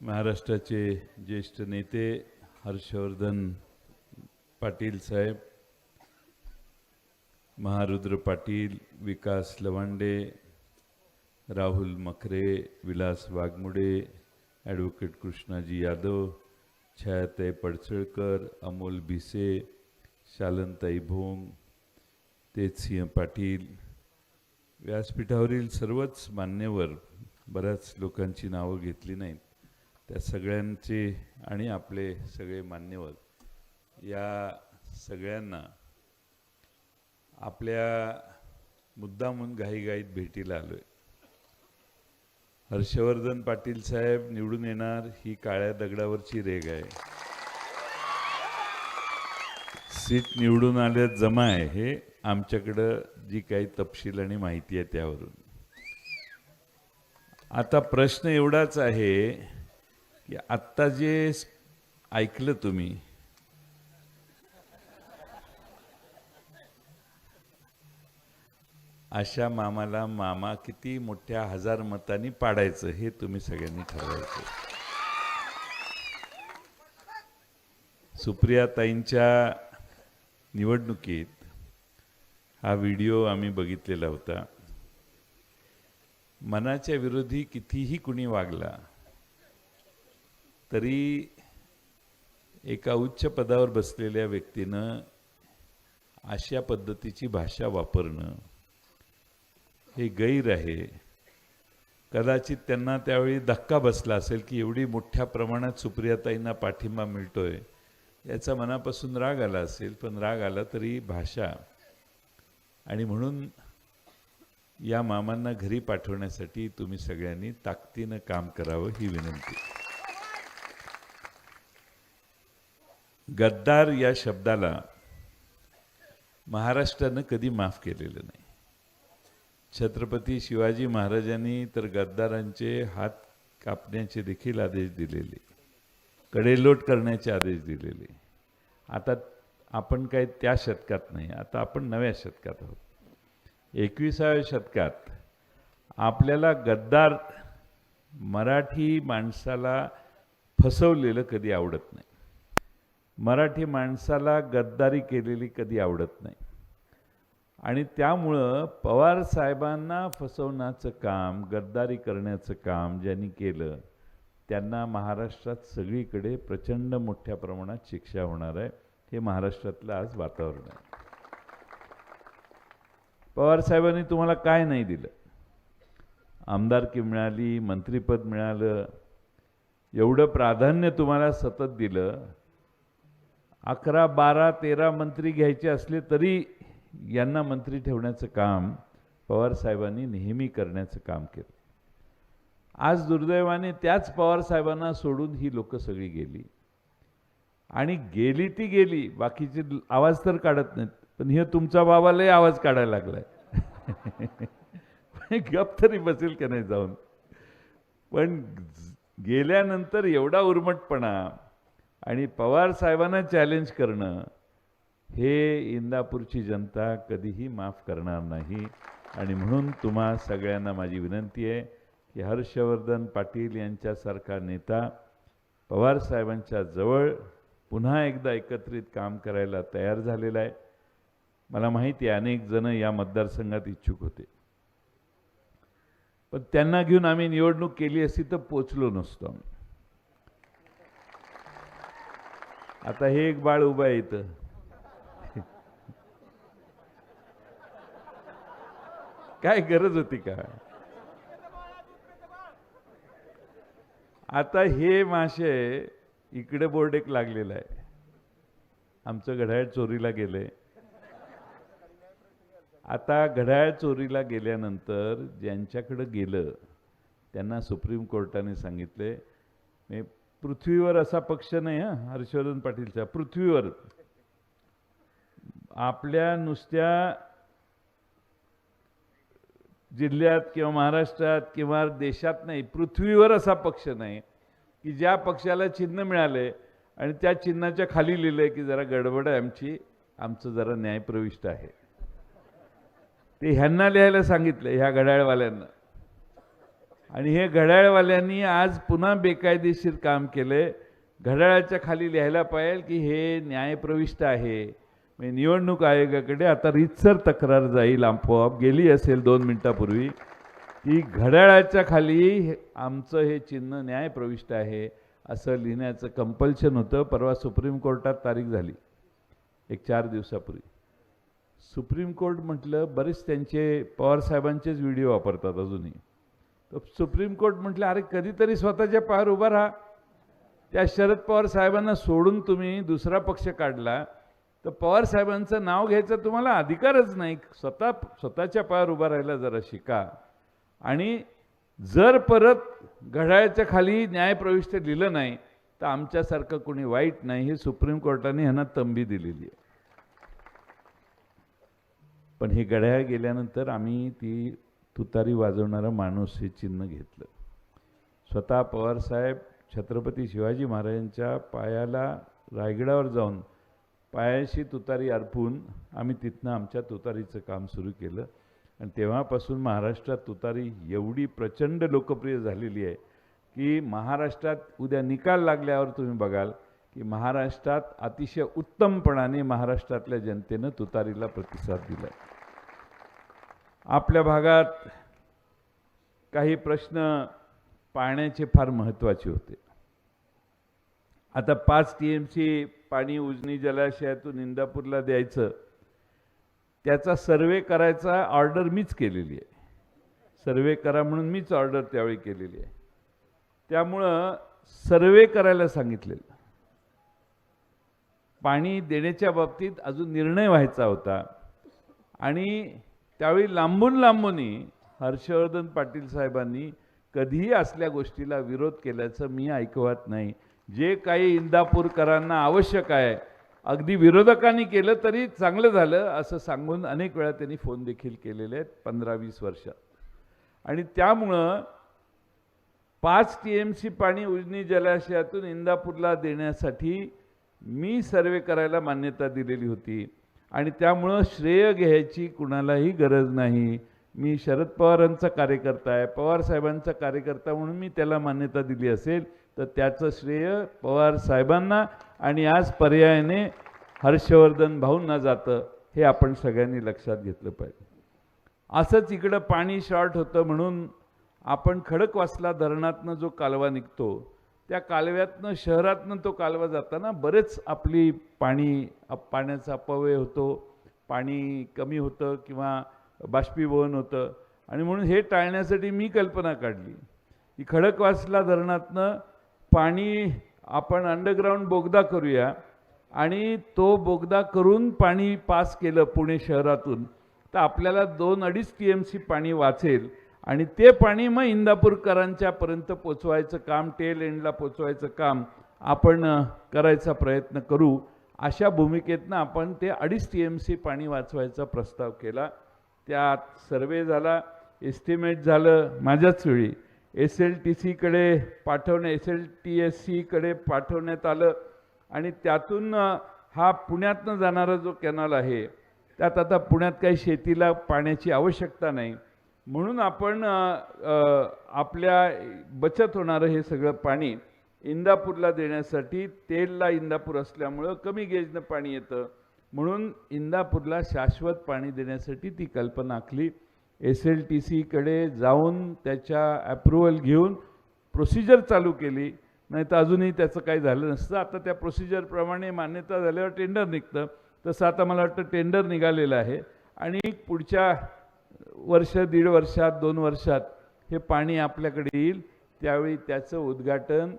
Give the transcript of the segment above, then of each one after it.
महाराष्ट्राचे ज्येष्ठ नेते हर्षवर्धन पाटील साहेब महारुद्र पाटील विकास लवांडे राहुल मखरे विलास वाघमुडे ॲडव्होकेट कृष्णाजी यादव छायाताई पडसळकर अमोल भिसे शालनताई भोंग तेजसिंह पाटील व्यासपीठावरील सर्वच मान्यवर बऱ्याच लोकांची नावं घेतली नाहीत. त्या सगळ्यांचे आणि आपले सगळे मान्यवर या सगळ्यांना आपल्या मुद्दामून घाईघाईत भेटीला आलो आहे हर्षवर्धन पाटील साहेब निवडून येणार ही काळ्या दगडावरची रेग आहे. सीट निवडून आल्यात जमा आहे हे आमच्याकडं जी काही तपशील आणि माहिती आहे त्यावरून. आता प्रश्न एवढाच आहे की आत्ता जे ऐकलं तुम्ही अशा मामाला मामा किती मोठ्या हजार मतांनी पाडायचं हे तुम्ही सगळ्यांनी ठरवायचं. सुप्रियाताईंच्या निवडणुकीत हा व्हिडिओ आम्ही बघितलेला होता. मनाच्या विरोधी कितीही कुणी वागला तरी एका उच्च पदावर बसलेल्या व्यक्तीनं अशा पद्धतीची भाषा वापरणं हे गैर आहे. कदाचित त्यांना त्यावेळी धक्का बसला असेल की एवढी मोठ्या प्रमाणात सुप्रियाताईंना पाठिंबा मिळतोय. याचा मनापासून राग आला असेल पण राग आला तरी भाषा. आणि म्हणून या मामांना घरी पाठवण्यासाठी तुम्ही सगळ्यांनी ताकदीनं काम करावं ही विनंती. गद्दार या शब्दाला महाराष्ट्रानं कधी माफ केलेलं नाही. छत्रपती शिवाजी महाराजांनी तर गद्दारांचे हात कापण्याचे देखील आदेश दिलेले कडेलोट करण्याचे आदेश दिलेले. आता आपण काय त्या शतकात नाही आता आपण नव्या शतकात आहोत. एकविसाव्या शतकात आपल्याला गद्दार मराठी माणसाला फसवलेलं कधी आवडत नाही. मराठी माणसाला गद्दारी केलेली कधी आवडत नाही. आणि त्यामुळं पवार साहेबांना फसवण्याचं काम गद्दारी करण्याचं काम ज्यांनी केलं त्यांना महाराष्ट्रात सगळीकडे प्रचंड मोठ्या प्रमाणात शिक्षा होणार आहे. हे महाराष्ट्रातलं आज वातावरण आहे. पवार साहेबांनी तुम्हाला काय नाही दिलं? आमदारकी मिळाली मंत्रिपद मिळालं एवढं प्राधान्य तुम्हाला सतत दिलं. अकरा बारा तेरा मंत्री घ्यायचे असले तरी यांना मंत्री ठेवण्याचं काम पवार साहेबांनी नेहमी करण्याचं काम केलं. आज दुर्दैवाने त्याच पवार साहेबांना सोडून ही लोक सगळी गेली. आणि गेली ती गेली बाकीचे आवाज तर काढत नाहीत पण हे तुमचा बाबालाही आवाज काढायला लागलाय. गप तरी बसेल का नाही जाऊन. पण गेल्यानंतर एवढा उर्मटपणा आणि पवार साहेबांना चॅलेंज करणं हे इंदापूरची जनता कधीही माफ करणार नाही. आणि म्हणून तुम्हा सगळ्यांना माझी विनंती आहे की हर्षवर्धन पाटील यांच्यासारखा नेता पवार साहेबांच्या जवळ पुन्हा एकदा एकत्रित काम करायला तयार झालेला आहे. मला माहिती आहे अनेक जण या मतदारसंघात इच्छुक होते. पण त्यांना घेऊन आम्ही निवडणूक केली असती तर पोचलो नसतो आम्ही. आता हे एक बाळ उभं आहे इथं. काय गरज होती का? आता हे मासे इकडे बोर्ड एक लागलेला आहे. आमचं घड्याळ चोरीला गेलंय. आता घड्याळ चोरीला गेल्यानंतर ज्यांच्याकडं गेलं त्यांना सुप्रीम कोर्टाने सांगितले पृथ्वीवर असा पक्ष नाही हा हर्षवर्धन पाटीलचा पृथ्वीवर. आपल्या नुसत्या जिल्ह्यात किंवा महाराष्ट्रात किंवा देशात नाही पृथ्वीवर असा पक्ष नाही की ज्या पक्षाला चिन्ह मिळाले आणि त्या चिन्हाच्या खाली लिहिलंय की जरा गडबड आहे आमची आमचं जरा न्यायप्रविष्ट आहे. ते ह्यांना लिहायला सांगितलं ह्या घड्याळवाल्यांना. आणि हे घड्याळवाल्यांनी आज पुन्हा बेकायदेशीर काम केलंय. घड्याळाच्या खाली लिहायला पाहिजे की हे न्यायप्रविष्ट आहे. म्हणजे निवडणूक आयोगाकडे आता रीतसर तक्रार जाईल आपोआप. गेली असेल दोन मिनिटापूर्वी. की घड्याळाच्या खाली हे- आमचं हे चिन्ह न्याय प्रविष्ट आहे असं लिहिण्याचं कंपल्शन होतं. परवा सुप्रीम कोर्टात तारीख झाली. एक चार दिवसापूर्वी. सुप्रीम कोर्ट म्हटलं बरेच त्यांचे पवार साहेबांचेच व्हिडिओ वापरतात अजूनही. तर सुप्रीम कोर्ट म्हटलं अरे कधीतरी स्वतःच्या पायावर उभा राहा. त्या शरद पवार साहेबांना सोडून तुम्ही दुसरा पक्ष काढला. तर पवार साहेबांचं नाव घ्यायचं तुम्हाला अधिकारच नाही. स्वतः स्वतःच्या पायावर उभा राहायला जरा शिका. आणि जर परत घड्याळ्याच्या खाली न्यायप्रविष्ट लिहिलं नाही तर आमच्यासारखं कोणी वाईट नाही हे सुप्रीम कोर्टाने ह्यांना तंबी दिलेली आहे. पण हे घड्याळ गेल्यानंतर आम्ही ती तुतारी वाजवणारा माणूस हे चिन्ह घेतलं. स्वतः पवारसाहेब छत्रपती शिवाजी महाराजांच्या पायाला रायगडावर जाऊन पायाशी तुतारी अर्पून आम्ही तिथनं आमच्या तुतारीचं काम सुरू केलं. आणि तेव्हापासून महाराष्ट्रात तुतारी एवढी प्रचंड लोकप्रिय झालेली आहे की महाराष्ट्रात उद्या निकाल लागल्यावर तुम्ही बघाल की महाराष्ट्रात अतिशय उत्तमपणाने महाराष्ट्रातल्या जनतेनं तुतारीला प्रतिसाद दिला आपल्या भागात काही प्रश्न पाण्याचे फार महत्त्वाचे होते. आता पाच टी एम सी पाणी उजनी जलाशयातून इंदापूरला द्यायचं त्याचा सर्वे करायचा ऑर्डर मीच केलेली आहे. सर्वे करा म्हणून मीच ऑर्डर त्यावेळी केलेली आहे. त्यामुळं सर्वे करायला सांगितलेलं. पाणी देण्याच्या बाबतीत अजून निर्णय व्हायचा होता. आणि त्यावेळी लांबून लांबूनही हर्षवर्धन पाटील साहेबांनी कधीही असल्या गोष्टीला विरोध केल्याचं मी ऐकवत नाही. जे काही इंदापूरकरांना आवश्यक आहे अगदी विरोधकांनी केलं तरी चांगलं झालं असं सांगून अनेक वेळा त्यांनी फोन देखील केलेले आहेत पंधरा वीस वर्षात आणि त्यामुळं पाच टी एम सी पाणी उजनी जलाशयातून इंदापूरला देण्यासाठी मी सर्वे करायला मान्यता दिलेली होती. आणि त्यामुळं श्रेय घ्यायची कुणालाही गरज नाही. मी शरद पवारांचा कार्यकर्ता आहे. पवार साहेबांचा कार्यकर्ता म्हणून मी त्याला मान्यता दिली असेल. तर त्याचं श्रेय पवार साहेबांना आणि आज पर्यायाने हर्षवर्धन भाऊंना जातं हे आपण सगळ्यांनी लक्षात घेतलं पाहिजे. असंच इकडं पाणी शॉर्ट होतं म्हणून आपण खडकवासला धरणातनं जो कालवा निघतो त्या कालव्यातनं शहरातनं तो कालवा जाताना बरेच आपली पाणी अप- पाण्याचा अपव्यय होतो पाणी कमी होतं किंवा बाष्पीभवन होतं. आणि म्हणून हे टाळण्यासाठी मी कल्पना काढली की खडकवासला धरणातनं पाणी आपण अंडरग्राऊंड बोगदा करूया. आणि तो बोगदा करून पाणी पास केलं पुणे शहरातून तर आपल्याला दोन अडीच टी एम सी पाणी वाचेल. आणि ते पाणी मग इंदापूरकरांच्यापर्यंत पोचवायचं काम टेल एंडला पोचवायचं काम आपण करायचा प्रयत्न करू. अशा भूमिकेतनं आपण ते अडीच टी एम सी पाणी वाचवायचा प्रस्ताव केला. त्यात सर्वे झाला एस्टिमेट झालं माझ्याच वेळी. एस एल टी सीकडे पाठवणे एस एल टी एस सीकडे पाठवण्यात आलं आणि त्यातून हा पुण्यातनं जाणारा जो कॅनल आहे त्यात आता पुण्यात काही शेतीला पाण्याची आवश्यकता नाही. म्हणून आपण आपल्या बचत होणारं हे सगळं पाणी इंदापूरला देण्यासाठी तेलला इंदापूर असल्यामुळं कमी गेजनं पाणी येतं. म्हणून इंदापूरला शाश्वत पाणी देण्यासाठी ती कल्पना आखली. एस एल टी सीकडे जाऊन त्याच्या ॲप्रुव्हल घेऊन प्रोसिजर चालू केली. नाही तर अजूनही त्याचं काही झालं नसतं. आता त्या प्रोसिजरप्रमाणे मान्यता झाल्यावर टेंडर निघतं. तसं आता मला वाटतं टेंडर निघालेलं आहे. आणि पुढच्या वर्ष दीड वर्षात दोन वर्षात हे पाणी आपल्याकडे येईल. त्यावेळी त्याचं उद्घाटन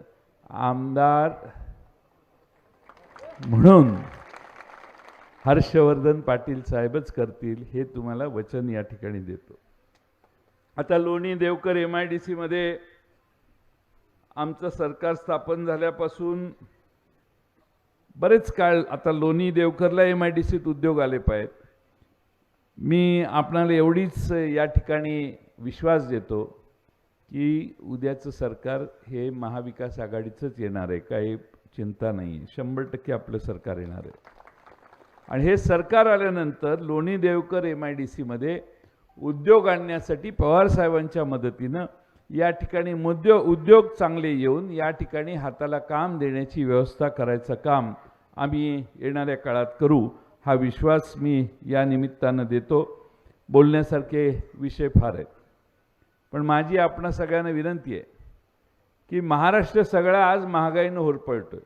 आमदार म्हणून हर्षवर्धन पाटील साहेबच करतील हे तुम्हाला वचन या ठिकाणी देतो. आता लोणी देवकर एम आय डी सीमध्ये आमचं सरकार स्थापन झाल्यापासून बरेच काळ आता लोणी देवकरला एम आय डी सीत उद्योग आले पाहिजेत मी आपणाला एवढीच या ठिकाणी विश्वास देतो की उद्याचं सरकार हे महाविकास आघाडीचंच येणार आहे काही चिंता नाही. आहे शंभर टक्के आपलं सरकार येणार आहे. आणि हे सरकार आल्यानंतर लोणी देवकर एम आय डी सीमध्ये उद्योग आणण्यासाठी पवारसाहेबांच्या मदतीनं या ठिकाणी मुद्य उद्योग चांगले येऊन या ठिकाणी हाताला काम देण्याची व्यवस्था करायचं काम आम्ही येणाऱ्या काळात करू हा विश्वास मी या निमित्तानं देतो. बोलण्यासारखे विषय फार आहेत. पण माझी आपणा सगळ्यांना विनंती आहे की महाराष्ट्र सगळा आज महागाईनं होरपळतो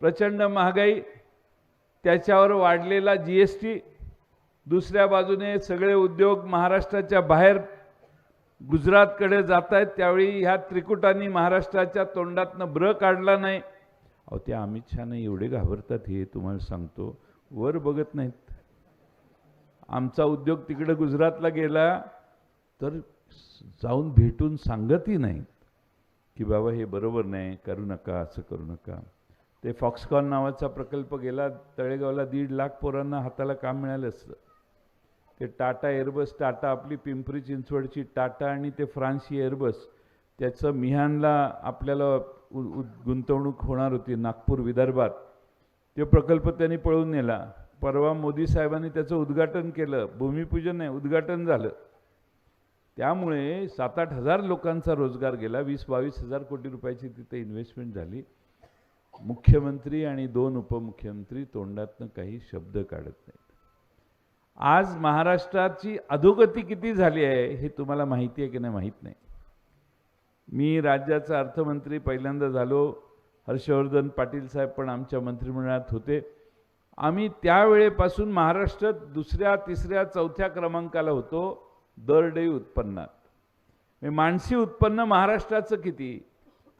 प्रचंड महागाई त्याच्यावर वाढलेला जी एस टी दुसऱ्या बाजूने सगळे उद्योग महाराष्ट्राच्या बाहेर गुजरातकडे जात आहेत त्यावेळी ह्या त्रिकुटांनी महाराष्ट्राच्या तोंडातनं ब्र काढला नाही. अहो ते अमित शहानं एवढे घाबरतात हे तुम्हाला सांगतो. वर बघत नाहीत. आमचा उद्योग तिकडे गुजरातला गेला तर जाऊन भेटून सांगतही नाहीत की बाबा हे बरोबर नाही करू नका असं करू नका. ते फॉक्सकॉन नावाचा प्रकल्प गेला तळेगावला दीड लाख पोरांना हाताला काम मिळालं असतं. ते टाटा एअरबस टाटा आपली पिंपरी चिंचवडची टाटा आणि ते फ्रान्सी एअरबस त्याचं मिहानला आपल्याला उ- गुंतवणूक होणार होती नागपूर विदर्भात. तो प्रकल्प त्यांनी पळून नेला. परवा मोदी साहेबांनी त्याचं उद्घाटन केलं. भूमिपूजन नाही उद्घाटन झालं. त्यामुळे सात आठ हजार लोकांचा रोजगार गेला. वीस बावीस हजार कोटी रुपयाची तिथे इन्व्हेस्टमेंट झाली. मुख्यमंत्री आणि दोन उपमुख्यमंत्री तोंडातनं काही शब्द काढत नाहीत. आज महाराष्ट्राची अधोगती किती झाली आहे हे तुम्हाला माहिती आहे की नाही माहीत नाही. मी राज्याचा अर्थमंत्री पहिल्यांदा झालो हर्षवर्धन पाटील साहेब पण आमच्या मंत्रिमंडळात होते. आम्ही त्यावेळेपासून महाराष्ट्रात दुसऱ्या तिसऱ्या चौथ्या क्रमांकाला होतो दरडोई उत्पन्नात. म्हणजे मानसी उत्पन्न महाराष्ट्राचं किती?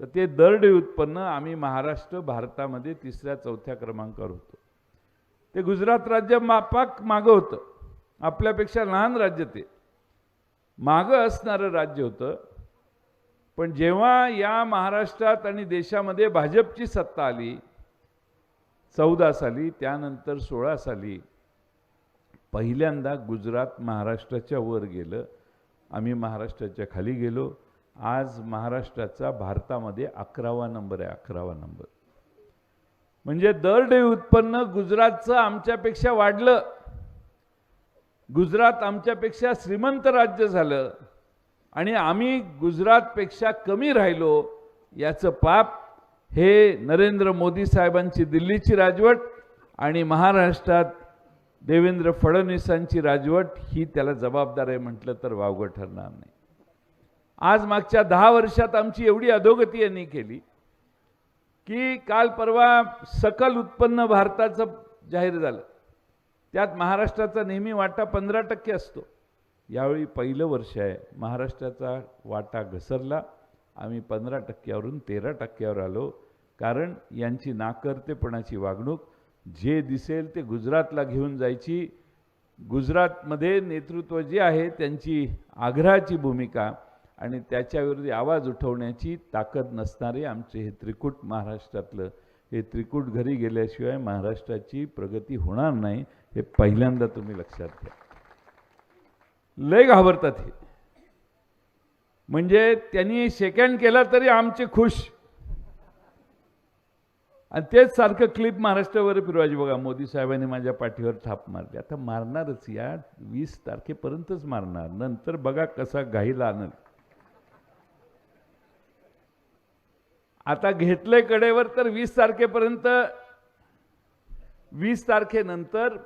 तर ते दरडोई उत्पन्न आम्ही महाराष्ट्र भारतामध्ये तिसऱ्या चौथ्या क्रमांकावर होतो. ते गुजरात राज्य मापाक मागं होतं. आपल्यापेक्षा लहान राज्य ते. मागं असणारं राज्य होतं. पण जेव्हा या महाराष्ट्रात आणि देशामध्ये भाजपची सत्ता आली चौदा साली त्यानंतर सोळा साली पहिल्यांदा गुजरात महाराष्ट्राच्या वर गेलं. आम्ही महाराष्ट्राच्या खाली गेलो. आज महाराष्ट्राचा भारतामध्ये अकरावा नंबर आहे अकरावा नंबर. म्हणजे दर डे उत्पन्न गुजरातचं आमच्यापेक्षा वाढलं. गुजरात आमच्यापेक्षा श्रीमंत राज्य झालं आणि आम्ही गुजरातपेक्षा कमी राहिलो याचं पाप हे नरेंद्र मोदी साहेबांची दिल्लीची राजवट आणि महाराष्ट्रात देवेंद्र फडणवीसांची राजवट ही त्याला जबाबदार आहे म्हटलं तर वावगं ठरणार नाही. आज मागच्या दहा वर्षात आमची एवढी अधोगती यांनी केली की काल परवा सकल उत्पन्न भारताचं जाहीर झालं. त्यात महाराष्ट्राचा नेहमी वाटा पंधरा टक्के असतो. यावेळी पहिलं वर्ष आहे. महाराष्ट्राचा वाटा घसरला. आम्ही पंधरा टक्क्यावरून तेरा टक्क्यावर आलो. कारण यांची नाकर्तेपणाची वागणूक जे दिसेल ते गुजरातला घेऊन जायची. गुजरातमध्ये नेतृत्व जे आहे त्यांची आग्रहाची भूमिका. आणि त्याच्याविरोधी आवाज उठवण्याची ताकद नसणारे आमचे हे त्रिकूट महाराष्ट्रातलं हे त्रिकूट घरी गेल्याशिवाय महाराष्ट्राची प्रगती होणार नाही हे पहिल्यांदा तुम्ही लक्षात घ्या. लय घाबरतात हे. म्हणजे त्यांनी सेकंड केला तरी आमचे खुश. आणि तेच सारखं क्लिप महाराष्ट्रावर फिरवायची बघा. मोदी साहेबांनी माझ्या पाठीवर थाप मारली. आता मारणारच या. वीस तारखेपर्यंतच मारणार. नंतर बघा कसा घाईला आणल आता घेतले कडेवर तर वीस तारखेपर्यंत वीस तारखेनंतर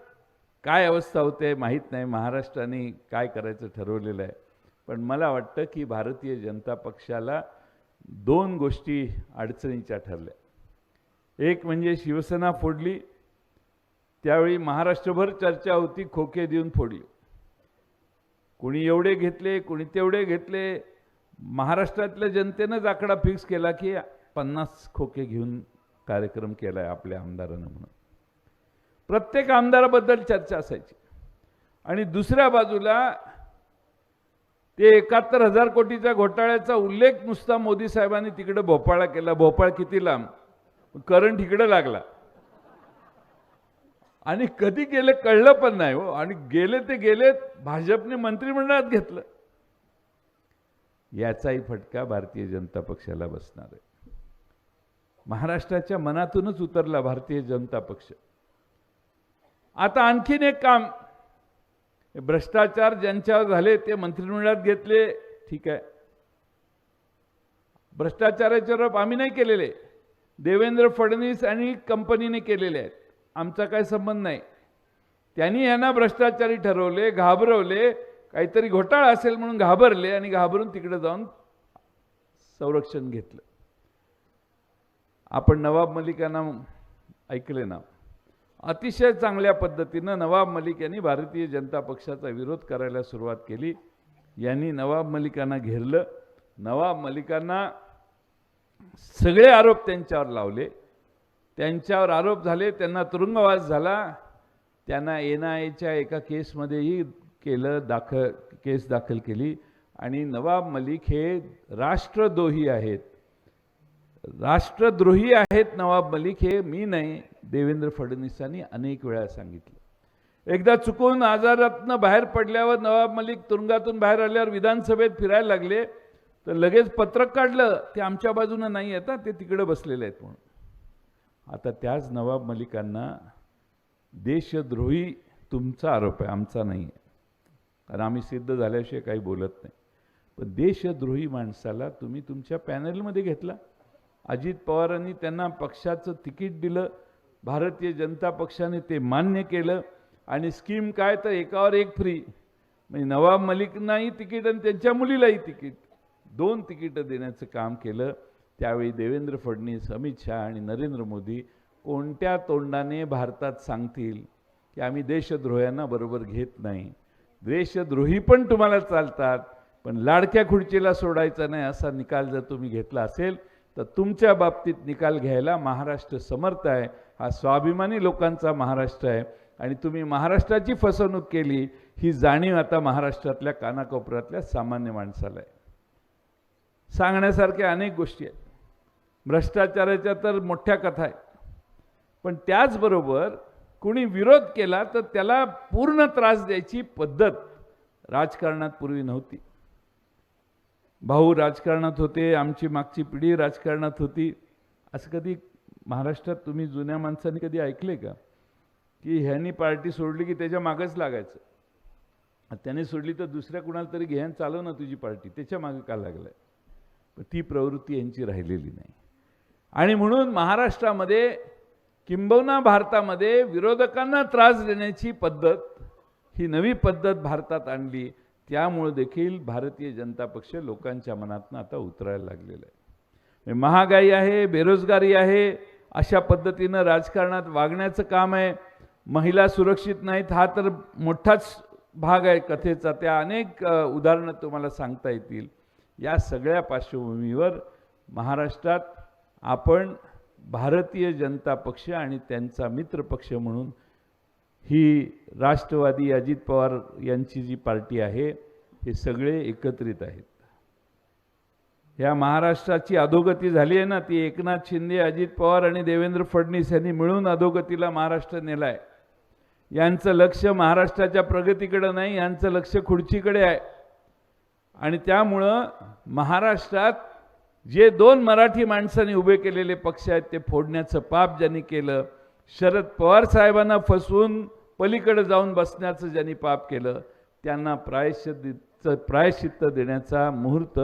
काय अवस्था होते माहीत नाही. महाराष्ट्राने काय करायचं ठरवलेलं आहे. पण मला वाटतं की भारतीय जनता पक्षाला दोन गोष्टी अडचणीच्या ठरल्या. एक म्हणजे शिवसेना फोडली त्यावेळी महाराष्ट्रभर चर्चा होती खोके देऊन फोडली. कोणी एवढे घेतले कोणी तेवढे घेतले. महाराष्ट्रातल्या जनतेनंच आकडा फिक्स केला की पन्नास खोके घेऊन कार्यक्रम केला आहे आपल्या आमदारानं म्हणून. प्रत्येक आमदाराबद्दल चर्चा असायची. आणि दुसऱ्या बाजूला ते एकाहत्तर हजार कोटीच्या घोटाळ्याचा उल्लेख नुसता मोदी साहेबांनी तिकडे भोपाळा केला. भोपाळ किती लांब? करंट इकडे लागला. आणि कधी गेले कळलं पण नाही हो. आणि गेले ते गेलेत भाजपने मंत्रिमंडळात घेतलं. याचाही फटका भारतीय जनता पक्षाला बसणार आहे. महाराष्ट्राच्या मनातूनच उतरला भारतीय जनता पक्ष. आता आणखीन एक काम. भ्रष्टाचार ज्यांच्यावर झाले ते मंत्रिमंडळात घेतले. ठीक आहे. भ्रष्टाचाराचे आरोप आम्ही नाही केलेले. देवेंद्र फडणवीस आणि कंपनीने केलेले आहेत. आमचा काय संबंध नाही. त्यांनी यांना भ्रष्टाचारी ठरवले घाबरवले. काहीतरी घोटाळा असेल म्हणून घाबरले आणि घाबरून तिकडे जाऊन संरक्षण घेतलं. आपण नवाब मलिकांना ऐकले ना अतिशय चांगल्या पद्धतीनं नवाब मलिक यांनी भारतीय जनता पक्षाचा विरोध करायला सुरुवात केली. यांनी नवाब मलिकांना घेरलं. नवाब मलिकांना सगळे आरोप त्यांच्यावर लावले. त्यांच्यावर आरोप झाले त्यांना तुरुंगवास झाला. त्यांना एन आय एच्या एका केसमध्येही केलं दाखल केस दाखल केली. आणि नवाब मलिक हे राष्ट्रद्रोही आहेत. राष्ट्रद्रोही आहेत नवाब मलिक हे मी नाही देवेंद्र फडणवीसांनी अनेक वेळा सांगितलं. एकदा चुकून आजारातनं बाहेर पडल्यावर नवाब मलिक तुरुंगातून बाहेर आल्यावर विधानसभेत फिरायला लागले तर लगेच पत्रक काढलं ते आमच्या बाजूनं नाही येतात ते तिकडे बसलेले आहेत म्हणून. आता त्याच नवाब मलिकांना देशद्रोही तुमचा आरोप आहे आमचा नाही आहे. कारण आम्ही सिद्ध झाल्याशिवाय काही बोलत नाही. पण देशद्रोही माणसाला तुम्ही तुमच्या पॅनलमध्ये घेतला. अजित पवारांनी त्यांना पक्षाचं तिकीट दिलं भारतीय जनता पक्षाने ते मान्य केलं आणि स्कीम काय तर एकावर एक फ्री म्हणजे नवाब मलिकनाही तिकीट आणि त्यांच्या मुलीलाही तिकीट. दोन तिकीटं देण्याचं काम केलं. त्यावेळी देवेंद्र फडणवीस अमित शहा आणि नरेंद्र मोदी कोणत्या तोंडाने भारतात सांगतील की आम्ही देशद्रोह्यांना बरोबर घेत नाही. देशद्रोही पण तुम्हाला चालतात पण लाडक्या खुर्चीला सोडायचा नाही असा निकाल जर तुम्ही घेतला असेल तर तुमच्या बाबतीत निकाल घ्यायला महाराष्ट्र समर्थ आहे. हा स्वाभिमानी लोकांचा महाराष्ट्र आहे. आणि तुम्ही महाराष्ट्राची फसवणूक केली ही जाणीव आता महाराष्ट्रातल्या कानाकोपऱ्यातल्या सामान्य माणसाला आहे. सांगण्यासारख्या अनेक गोष्टी आहेत. भ्रष्टाचाराच्या तर मोठ्या कथा आहेत. पण त्याचबरोबर कुणी विरोध केला तर त्याला पूर्ण त्रास द्यायची पद्धत राजकारणात पूर्वी नव्हती. भाऊ राजकारणात होते आमची मागची पिढी राजकारणात होती. असं कधी महाराष्ट्रात तुम्ही जुन्या माणसांनी कधी ऐकले का? की ह्यांनी पार्टी सोडली की त्याच्या मागंच लागायचं. त्याने सोडली तर दुसऱ्या कुणाला तरी घेऊन चालव ना तुझी पार्टी त्याच्यामागे का आहे पण ती प्रवृत्ती यांची राहिलेली नाही. आणि म्हणून महाराष्ट्रामध्ये किंबहुना भारतामध्ये विरोधकांना त्रास देण्याची पद्धत ही नवी पद्धत भारतात आणली. त्यामुळे देखील भारतीय जनता पक्ष लोकांच्या मनातनं आता उतरायला लागलेला आहे. महागाई आहे बेरोजगारी आहे अशा पद्धतीनं राजकारणात वागण्याचं काम आहे. महिला सुरक्षित नाहीत हा तर मोठाच भाग आहे कथेचा. त्या अनेक उदाहरणं तुम्हाला सांगता येतील. या सगळ्या पार्श्वभूमीवर महाराष्ट्रात आपण भारतीय जनता पक्ष आणि त्यांचा मित्र पक्ष म्हणून ही राष्ट्रवादी अजित पवार यांची जी पार्टी आहे हे सगळे एकत्रित आहेत. या महाराष्ट्राची अधोगती झाली आहे ना ती एकनाथ शिंदे अजित पवार आणि देवेंद्र फडणवीस यांनी मिळून अधोगतीला महाराष्ट्र नेला आहे यांचं लक्ष महाराष्ट्राच्या प्रगतीकडे नाही यांचं लक्ष खुर्चीकडे आहे. आणि त्यामुळं महाराष्ट्रात जे दोन मराठी माणसांनी उभे केलेले पक्ष आहेत ते फोडण्याचं पाप ज्यांनी केलं शरद पवार साहेबांना फसवून पलीकडे जाऊन बसण्याचं ज्यांनी पाप केलं त्यांना प्रायश्चित प्रायश्चित्त देण्याचा मुहूर्त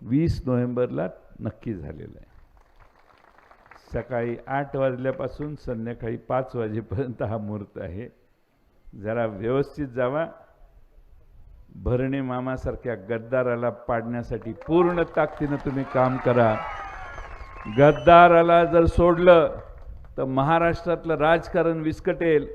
वीस नोव्हेंबरला नक्की झालेला आहे. सकाळी आठ वाजल्यापासून संध्याकाळी पाच वाजेपर्यंत हा मुहूर्त आहे. जरा व्यवस्थित जावा. भरणे मामासारख्या गद्दाराला पाडण्यासाठी पूर्ण ताकदीनं तुम्ही काम करा. गद्दाराला जर सोडलं तर महाराष्ट्रातलं राजकारण विस्कटेल.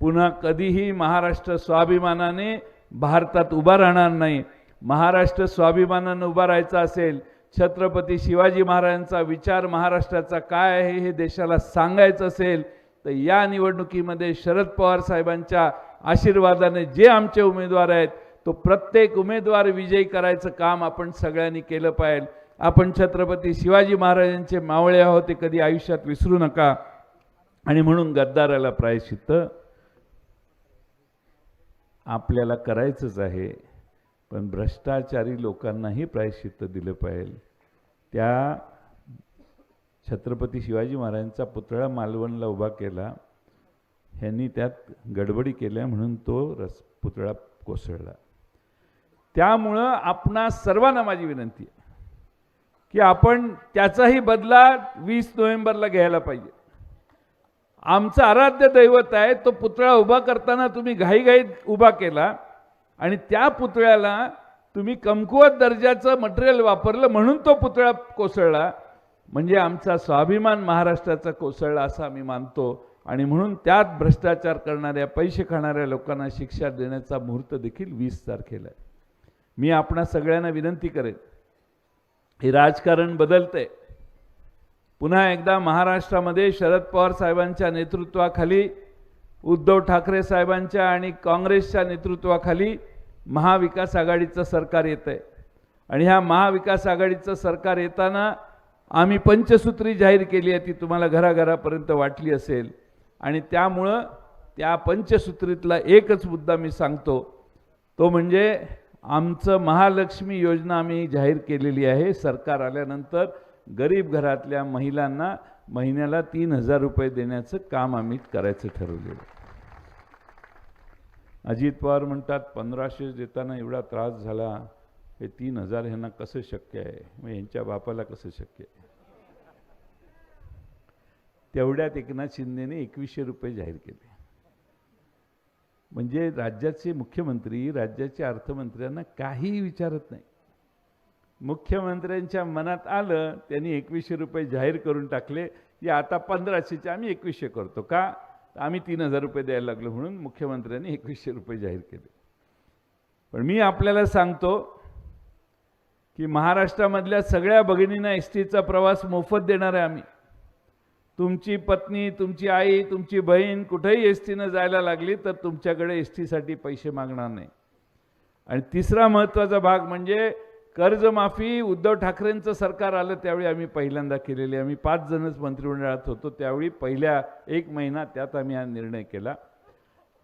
पुन्हा कधीही महाराष्ट्र स्वाभिमानाने भारतात उभा राहणार नाही. महाराष्ट्र स्वाभिमानानं उभा राहायचा असेल छत्रपती शिवाजी महाराजांचा विचार महाराष्ट्राचा काय आहे हे देशाला सांगायचं असेल तर या निवडणुकीमध्ये शरद पवार साहेबांच्या आशीर्वादाने जे आमचे उमेदवार आहेत तो प्रत्येक उमेदवार विजयी करायचं काम आपण सगळ्यांनी केलं पाहिजे. आपण छत्रपती शिवाजी महाराजांचे मावळे आहोत ते कधी आयुष्यात विसरू नका. आणि म्हणून गद्दाराला प्रायश्चित्त आपल्याला करायचंच आहे पण भ्रष्टाचारी लोकांनाही प्रायश्चित्त दिलं पाहिजे. त्या छत्रपती शिवाजी महाराजांचा पुतळा मालवणला उभा केला. ह्यांनी त्यात गडबडी केल्या म्हणून तो रस पुतळा कोसळला. त्यामुळं आपणा सर्वांना माझी विनंती आहे की आपण त्याचाही बदला वीस नोव्हेंबरला घ्यायला पाहिजे. आमचं आराध्य दैवत आहे तो पुतळा उभा करताना तुम्ही घाईघाईत उभा केला आणि त्या पुतळ्याला तुम्ही कमकुवत दर्जाचं मटेरियल वापरलं म्हणून तो पुतळा कोसळला. म्हणजे आमचा स्वाभिमान महाराष्ट्राचा कोसळला असं आम्ही मानतो आणि म्हणून त्यात भ्रष्टाचार करणाऱ्या पैसे खाणाऱ्या लोकांना शिक्षा देण्याचा मुहूर्त देखील वीस तारखेला आहे. मी आपणा सगळ्यांना विनंती करेन. हे राजकारण बदलतंय. पुन्हा एकदा महाराष्ट्रामध्ये शरद पवार साहेबांच्या नेतृत्वाखाली उद्धव ठाकरे साहेबांच्या आणि काँग्रेसच्या नेतृत्वाखाली महाविकास आघाडीचं सरकार येतं आहे आणि ह्या महाविकास आघाडीचं सरकार येताना आम्ही पंचसूत्री जाहीर केली आहे ती तुम्हाला घराघरापर्यंत वाटली असेल. आणि त्यामुळं त्या पंचसूत्रीतला एकच मुद्दा मी सांगतो. तो म्हणजे आमचं महालक्ष्मी योजना आम्ही जाहीर केलेली आहे सरकार आल्यानंतर गरीब घरातल्या महिलांना महिन्याला तीन हजार रुपये देण्याचं काम आम्ही करायचं ठरवलेलं अजित पवार म्हणतात पंधराशे देताना एवढा त्रास झाला हे तीन हजार ह्यांना कसं शक्य आहे? मग यांच्या बापाला कसं शक्य आहे? तेवढ्यात एकनाथ शिंदेने एकवीसशे रुपये जाहीर केले. म्हणजे राज्याचे मुख्यमंत्री राज्याच्या अर्थमंत्र्यांना काहीही विचारत नाही. मुख्यमंत्र्यांच्या मनात आलं त्यांनी एकवीसशे रुपये जाहीर करून टाकले. की आता पंधराशेचे आम्ही एकवीसशे करतो का? आम्ही तीन हजार रुपये द्यायला लागलो म्हणून मुख्यमंत्र्यांनी एकवीसशे रुपये जाहीर केले. पण मी आपल्याला सांगतो की महाराष्ट्रामधल्या सगळ्या भगिनींना एस टीचा प्रवास मोफत देणार आहे आम्ही. तुमची पत्नी तुमची आई तुमची बहीण कुठेही एस टीनं जायला लागली तर तुमच्याकडे एस टीसाठी पैसे मागणार नाही. आणि तिसरा महत्त्वाचा भाग म्हणजे कर्जमाफी उद्धव ठाकरेंचं सरकार आलं त्यावेळी आम्ही पहिल्यांदा केलेली आम्ही पाच जणच मंत्रिमंडळात होतो. त्यावेळी पहिल्या एक महिना त्यात आम्ही हा निर्णय केला.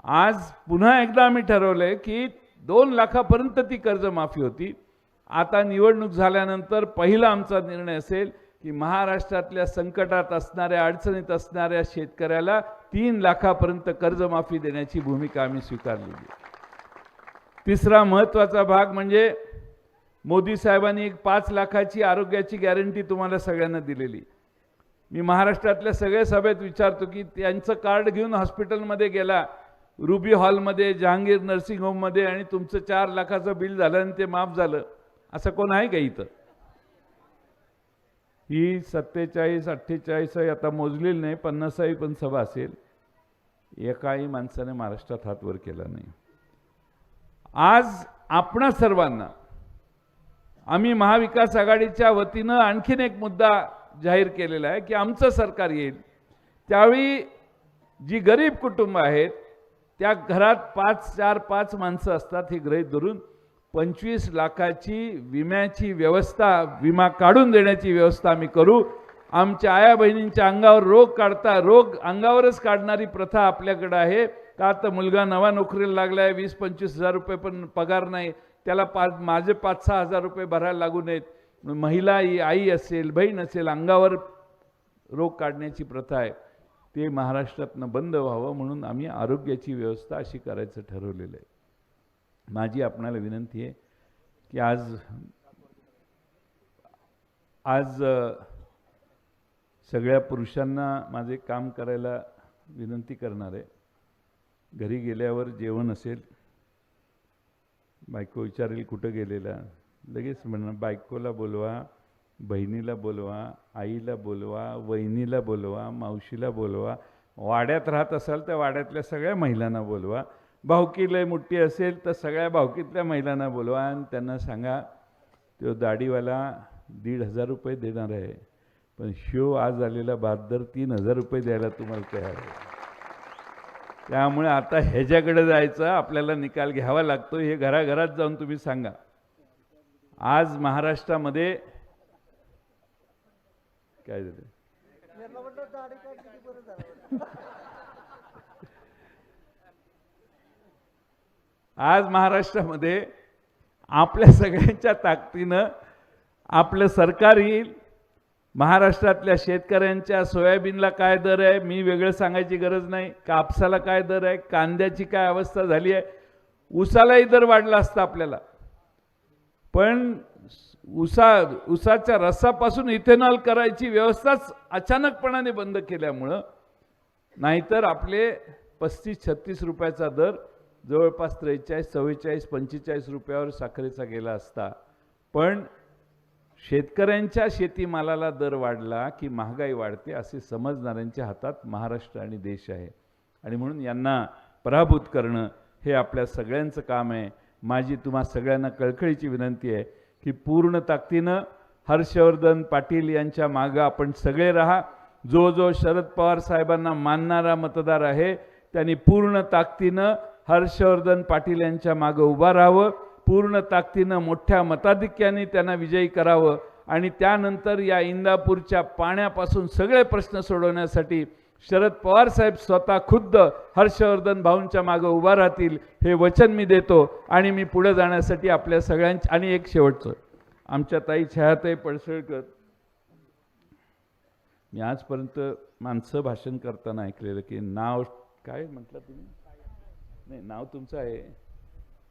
आज पुन्हा एकदा आम्ही ठरवलंय की दोन लाखापर्यंत ती कर्जमाफी होती. आता निवडणूक झाल्यानंतर पहिला आमचा निर्णय असेल की महाराष्ट्रातल्या संकटात असणाऱ्या अडचणीत असणाऱ्या शेतकऱ्याला तीन लाखापर्यंत कर्जमाफी देण्याची भूमिका आम्ही स्वीकारलेली तिसरा महत्त्वाचा भाग म्हणजे मोदी साहेबांनी एक पाच लाखाची आरोग्याची गॅरंटी तुम्हाला सगळ्यांना दिलेली. मी महाराष्ट्रातल्या सगळ्या सभेत विचारतो की त्यांचं कार्ड घेऊन हॉस्पिटलमध्ये गेला रुबी हॉलमध्ये जहांगीर नर्सिंग होममध्ये आणि तुमचं चार लाखाचं बिल झालं आणि ते माफ झालं असं कोण आहे का इथं? ही सत्तेचाळीस अठ्ठेचाळीस आता मोजलेली नाही पन्नासावी पण सभा असेल. एकाही माणसाने महाराष्ट्रात हात वर केला नाही. आज आपणा सर्वांना आम्ही महाविकास आघाडीच्या वतीनं आणखीन एक मुद्दा जाहीर केलेला आहे की आमचं सरकार येईल. त्यावेळी जी गरीब कुटुंब आहेत त्या घरात पाच चार पाच माणसं असतात ही गृहीत धरून पंचवीस लाखाची विम्याची व्यवस्था विमा काढून देण्याची व्यवस्था आम्ही करू. आमच्या आया बहिणींच्या अंगावर रोग काढता रोग अंगावरच काढणारी प्रथा आपल्याकडं आहे. का तर मुलगा नवा नोकरीला लागला आहे वीस पंचवीस हजार रुपये पण पगार नाही. त्याला पाच माझे पाच सहा हजार रुपये भरायला लागू नयेत. महिला ही आई असेल बहीण असेल अंगावर रोग काढण्याची प्रथा आहे. ते महाराष्ट्रातनं बंद व्हावं म्हणून आम्ही आरोग्याची व्यवस्था अशी करायचं ठरवलेलं आहे. माझी आपणाला विनंती आहे की आज आज सगळ्या पुरुषांना माझे काम करायला विनंती करणार आहे. घरी गेल्यावर जेवण असेल बायको विचारेल कुठं गेलेला. लगेच म्हणणार बायकोला बोलवा बहिणीला बोलवा आईला बोलवा वहिनीला बोलवा मावशीला बोलवा वाड्यात राहत असाल तर वाड्यातल्या सगळ्या महिलांना बोलवा. भावकी लय मोठी असेल तर सगळ्या भावकीतल्या महिलांना बोलवा आणि त्यांना सांगा तो दाढीवाला दीड हजार रुपये देणार आहे पण शिव आज आलेला बहादर तीन हजार रुपये द्यायला तुम्हाला तयार आहे. त्यामुळे आता ह्याच्याकडे जायचं आपल्याला निकाल घ्यावा लागतो हे घराघरात जाऊन तुम्ही सांगा. आज महाराष्ट्रामध्ये काय झालं? आज महाराष्ट्रामध्ये आपल्या सगळ्यांच्या ताकदीनं आपलं सरकार येईल महाराष्ट्रातल्या शेतकऱ्यांच्या सोयाबीनला काय दर आहे मी वेगळं सांगायची गरज नाही. कापसाला काय दर आहे कांद्याची काय अवस्था झाली आहे उसालाही दर वाढला असता आपल्याला. पण उसा उसाच्या रसापासून इथेनॉल करायची व्यवस्थाच अचानकपणाने बंद केल्यामुळं नाहीतर आपले पस्तीस छत्तीस रुपयाचा दर जवळपास त्रेचाळीस चव्वेचाळीस पंचेचाळीस रुपयावर साखरेचा गेला असता. पण शेतकऱ्यांच्या शेतीमालाला दर वाढला की महागाई वाढते असे समजणाऱ्यांच्या हातात महाराष्ट्र आणि देश आहे. आणि म्हणून यांना पराभूत करणं हे आपल्या सगळ्यांचं काम आहे. माझी तुम्हा सगळ्यांना कळकळीची विनंती आहे की पूर्ण ताकदीनं हर्षवर्धन पाटील यांच्या मागं आपण सगळे राहा. जो जो शरद पवार साहेबांना मानणारा मतदार आहे त्यांनी पूर्ण ताकदीनं हर्षवर्धन पाटील यांच्या मागं उभा राहावं. पूर्ण ताकदीनं मोठ्या मताधिक्याने त्यांना विजयी करावं आणि त्यानंतर या इंदापूरच्या पाण्यापासून सगळे प्रश्न सोडवण्यासाठी शरद पवार साहेब स्वतः खुद्द हर्षवर्धन भाऊंच्या मागं उभा राहतील हे वचन मी देतो आणि मी पुढे जाण्यासाठी आपल्या सगळ्यांच्या आणि एक शेवटचं. आमच्या ताई छायाताई पडसळकर मी आजपर्यंत माणसं भाषण करताना ऐकलेलं की नाव काय म्हटलं तुम्ही? नाही नाव तुमचं आहे.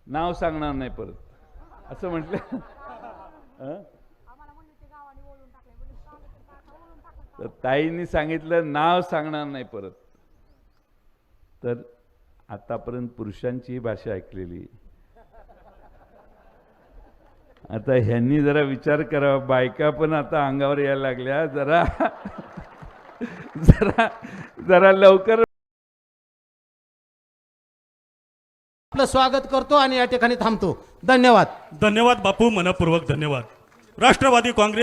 नाव सांगणार नाही परत. असं म्हटलं. तर ताईंनी सांगितलं नाव सांगणार नाही परत. तर आतापर्यंत पुरुषांची ही भाषा ऐकलेली. आता ह्यांनी जरा विचार करावा. बायका पण आता अंगावर यायला लागल्या. जरा जरा जरा लवकर आपलं स्वागत करतो आणि या ठिकाणी थांबतो. धन्यवाद. धन्यवाद बापू मनपूर्वक धन्यवाद. राष्ट्रवादी काँग्रेस